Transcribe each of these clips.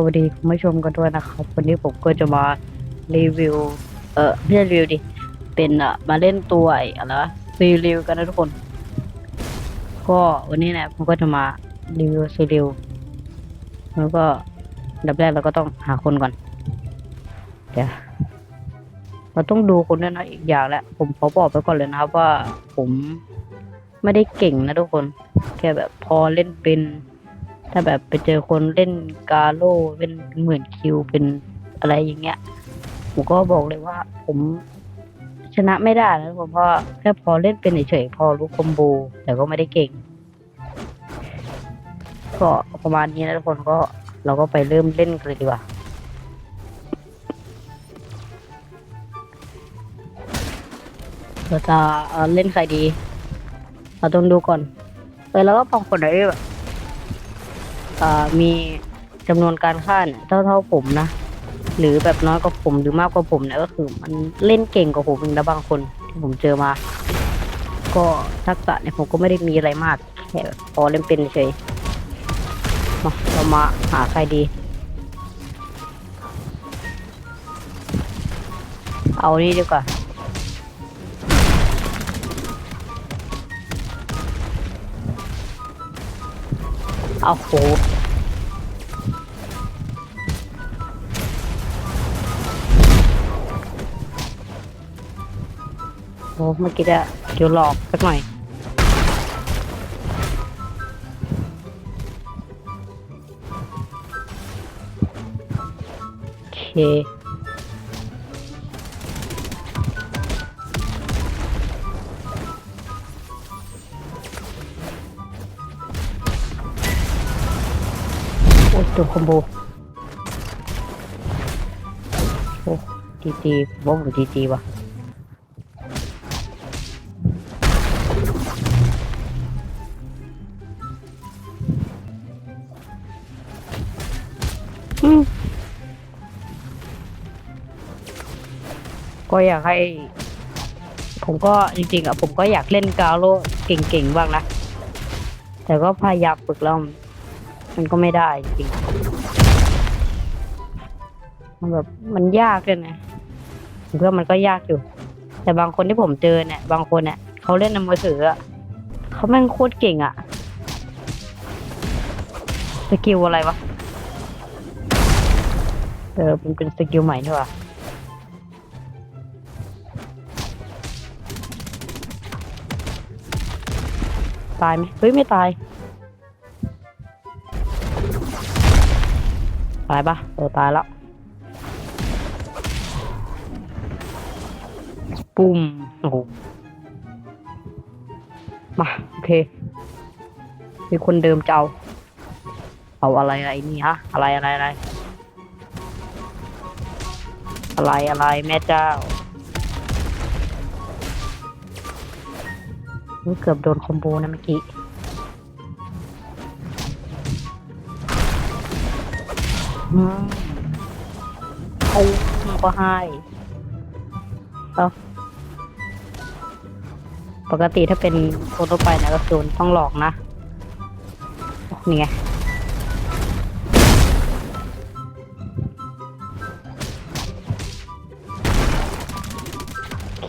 สวัสดีคุณผู้ชมกันด้วยนะครับ วันนี้ผมก็จะมารีวิว เออไม่ใช่รีวิวดิ เป็นอะมาเล่นตัวไอ้อะไรวะซีรีวกันนะทุกคน ก็วันนี้นะผมก็จะมารีวิวซีรีวแล้วก็อันดับแรกเราก็ต้องหาคนก่อน เดี๋ยว เราต้องดูคนด้วยนะอีกอย่างแหละ ผมขอบอกไปก่อนเลยนะครับว่าผมไม่ได้เก่งนะทุกคน แค่แบบพอเล่นเป็น ถ้าแบบไปเจอคนเล่นกาโลเป็นหมื่นคิวเป็นอะไรอย่างเงี้ยผมก็บอกเลยว่า ผมชนะไม่ได้นะผมเพราะแค่พอเล่นเป็นเฉยๆพอรู้คอมโบแต่ก็ไม่ได้เก่ง ก็ประมาณนี้นะทุกคนก็เราก็ไปเริ่มเล่นกันเลยดีกว่าเราจะเอ่อเล่นใครดี เราต้องดูก่อนเออแล้วก็บางคนไหนแบบ มีจำนวนการฆ่าเนี่ยเท่าเท่าผมนะ หรือแบบน้อยกว่าผมหรือมากกว่าผมเนี่ยก็คือมันเล่นเก่งกว่าผมเองนะบางคนที่ผมเจอมา ก็ทักษะเนี่ยผมก็ไม่ได้มีอะไรมากแค่พอเล่นเป็นเฉยมาเรามาหาใครดี เอานี่ดีกว่า อ้โหโอ้เมื่อกี้อะเดี๋ยวหลอกสักหน่อยโอเค โอ้ยตัวคอมโบโอ้จีจีผมว่าผมจีจีว่ะก็อยากให้ ผมก็จริงๆอะผมก็อยากเล่นกาโลเก่งๆบ้างนะ แต่ก็พยายามฝึกล้ว มันก็ไม่ได้จริงมันแบบมันยากเลยนะผมว่ามันก็ยากอยู่ แต่บางคนที่ผมเจอเนี่ย บางคนเนี่ยเขาเล่นในมือถืออะเขาแม่งโคตรเก่งอะสกิลอะไรวะ เออมันเป็นสกิลใหม่ด้วยว่ะตายไหมเฮ้ยไม่ตาย ตายปะเออตายแล้วปุ่มโอ้โหมา โอเค มีคนเดิมเจะเอาเอาอะไรอะไรนี่ฮะ อะไรอะไรอะไร อะไรอะไรแม่เจ้า เกือบโดนคอมโบนะเมื่อกี้ เอาก็ให้เอาปกติถ้าเป็นคนทั่วไปนะก็คือต้องหลอกนะ นี่ไง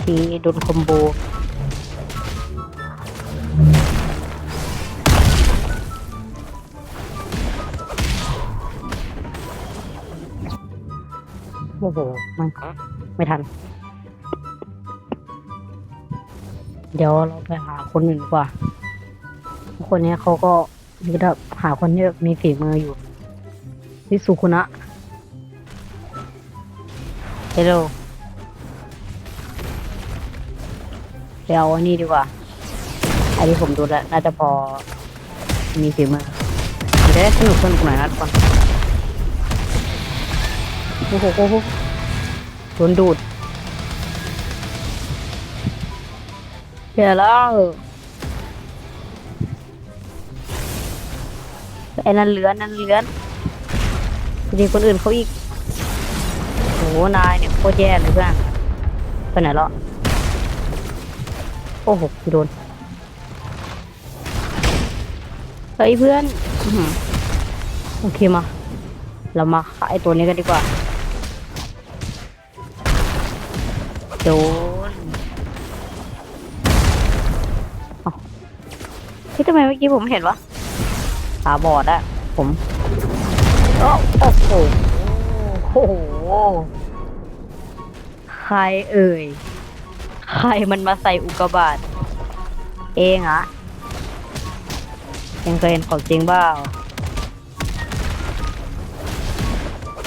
คีโดนคอมโบ อ้โหมันไม่ทัน เดี๋ยวเราไปหาคนอื่นดีกว่า คนนี้เขาก็มีแบบหาคนที่แบบมีฝีมืออยู่ที่สุคุนะเฮลโลเดี๋ยวเอาอันนี้ดีกว่าอันนี้ผมดูแล้ว น่าจะพอมีฝีมือมันจะได้สนุกสนุกหน่อยนะทุกคน โอ้โหโอ้โหโดนดูดเดี๋ยวแล้วไอ้นั่นเลื้อนนั่นเลื้อนดีคนอื่นเขาอีกโอ้โหนายเนี่ยโคตรแย่เลยเพื่อนไปไหนแล้วโอ้โหโดนเฮ้ยเพื่อนโอเคมา เรามาขายตัวนี้กันดีกว่า โดนเอ้าเฮ้ยทำไมเมื่อกี้ผมเห็นวะตาบอดอะผมโอ้โอ้โหโอ้โห ใครเอ่ย ใครมันมาใส่อุกกาบาตเองเหรอะยังเคยเห็นของจริงเปล่า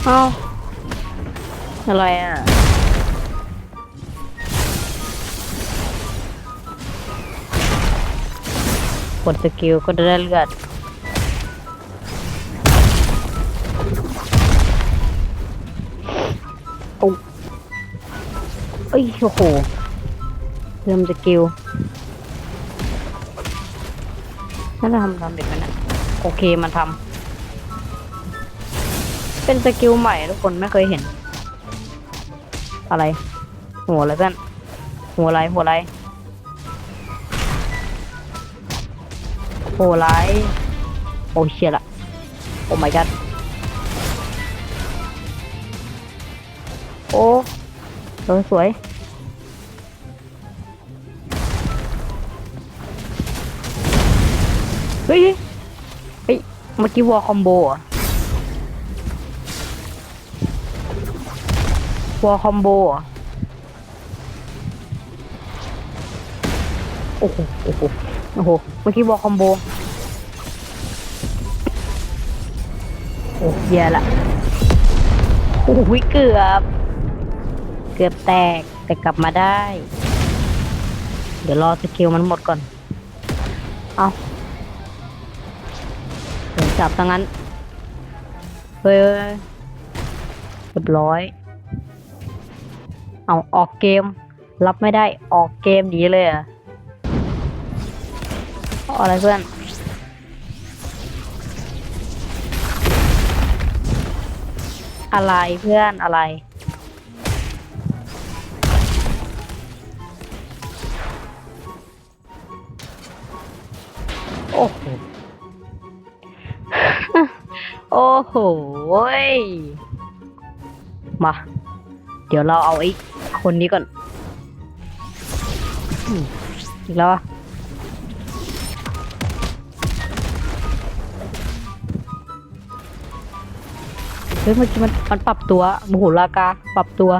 เอ้าอะไรอะ กดสกิลก็ได้เลือดโอ้เอ้ยโอ้โหเริ่มสกิลน่าจะทำทำเด็กมันนะโอเคมันทำเป็นสกิลใหม่ทุกคนไม่เคยเห็น อะไร หัวอะไรกันหัวอะไรหัวอะไร หไลท์โอ้เชียละโอ้ my god โอ้สวยสวยเฮ้ยเฮ้ยเฮ้ยเมื่อกี้วอลคอมโบอะวอลคอมโบอะโอ้โหโอ้โห โอ้โห เมื่อกี้วอลคอมโบ โอ้เหี้ยละโอ้โหเกือบ เกือบแตกแต่กลับมาได้ เดี๋ยวรอสกิลมันหมดก่อน เอาเดี๋ยวจับทั้งนั้น เฮ้ยเรียบร้อย เอาออกเกม รับไม่ได้ออกเกมดีเลยอะ อะไรเพื่อนอะไรเพื่อนอะไร โอ้โห โอ้โห มา เดี๋ยวเราเอาไอ้คนนี้ก่อน อีกแล้วอะ เฮ้ยเมื่อกี้มันมันปรับตัวมโหรากาปรับตัว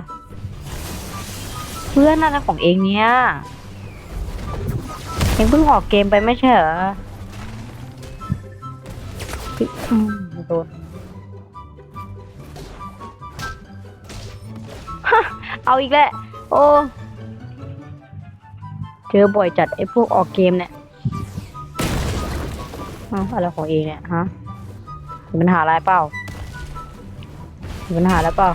เพื่อนอะไรของเองเนี่ยเองเพิ่งออกเกมไปไม่ใช่เหรอเฮ้ยอืมโดนเอาอีกแล้วโอ้เจอบ่อยจัดไอ้พวกออกเกมเนี่ยเอาอะไรของเองเนี่ยฮะมีปัญหาอะไรเปล่า มีปัญหาแล้วเปล่า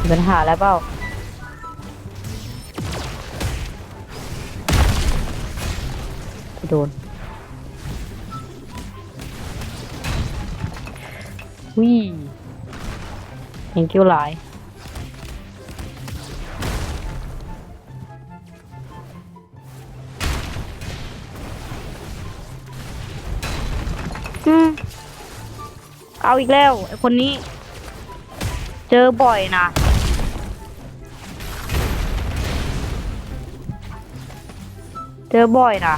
มีปัญหาแล้วเปล่าโดนวิ thank you หลาย เอาอีกแล้วไอคนนี้ เจอบ่อยนะเจอบ่อยนะ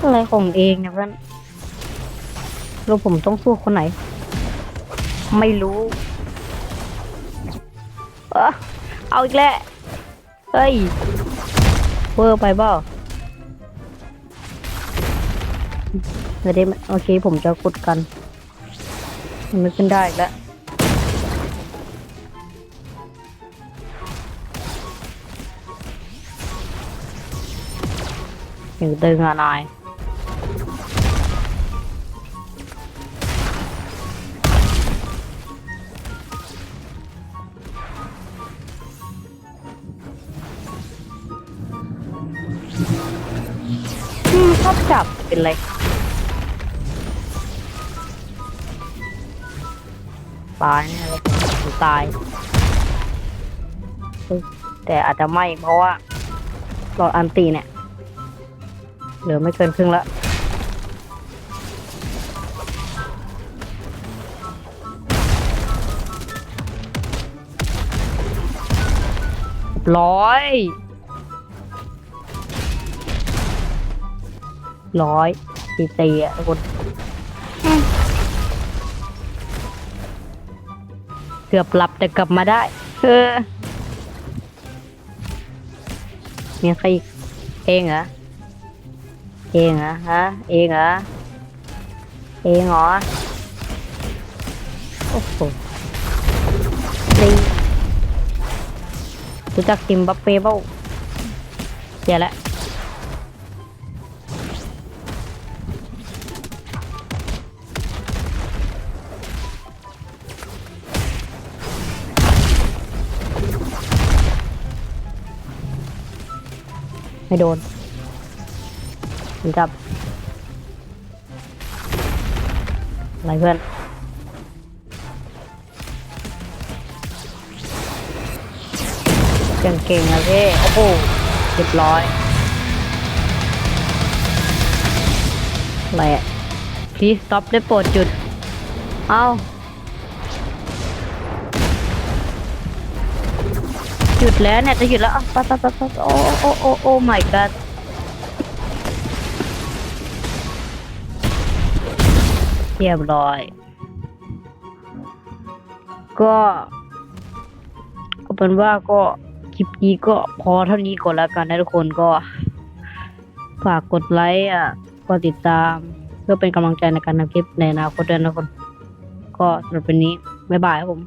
อะไรของเองเนี่ยเพื่อนแล้วผมต้องสู้คนไหน ไม่รู้ เออเอาอีกแล้ว เฮ้ย เวอร์ไปเปล่าเดี๋ยวได้โอเคผมจะกดกัน มันไม่ขึ้นได้อีกแล้วอยู่ตึงอะไร ยอืมชอบจับเป็นไรตายแน่เลยตายเฮ้ยแต่อาจจะไม่เพราะว่าหลอดอันตีเนี่ยเหลือไม่เกินครึ่งละร้อย ร้อยตีตีอะทุกคนเกือบหลับแต่กลับมาได้เออมีใครอีกเองเหรอเองเหรอฮะเองเหรอเองเหรอโอ้โหตีรู้จักติมบัปเป้เปล่าเดี๋ยวละ ไม่โดนผมจับอะไรเพื่อนเก่งๆนะพี่โอ้โหเรียบร้อยอะไรอะ please stop ได้โปรดหยุด เอา ยุดแล้วเนี่ยจะหยุดแล้วอะปั๊บปั๊บปั๊บปั๊บโอ้โอ้โอ้โอ้ my god เรียบร้อย ก็ก็เป็นว่าก็คลิปนี้ก็พอเท่านี้ก่อนแล้วกันนะทุกคนก็ฝากกดไลค์อะกดติดตาม เพื่อเป็นกำลังใจในการทำคลิปในอนาคตด้วยนะทุกคน ก็สำหรับวันนี้ บ๊ายบายครับผม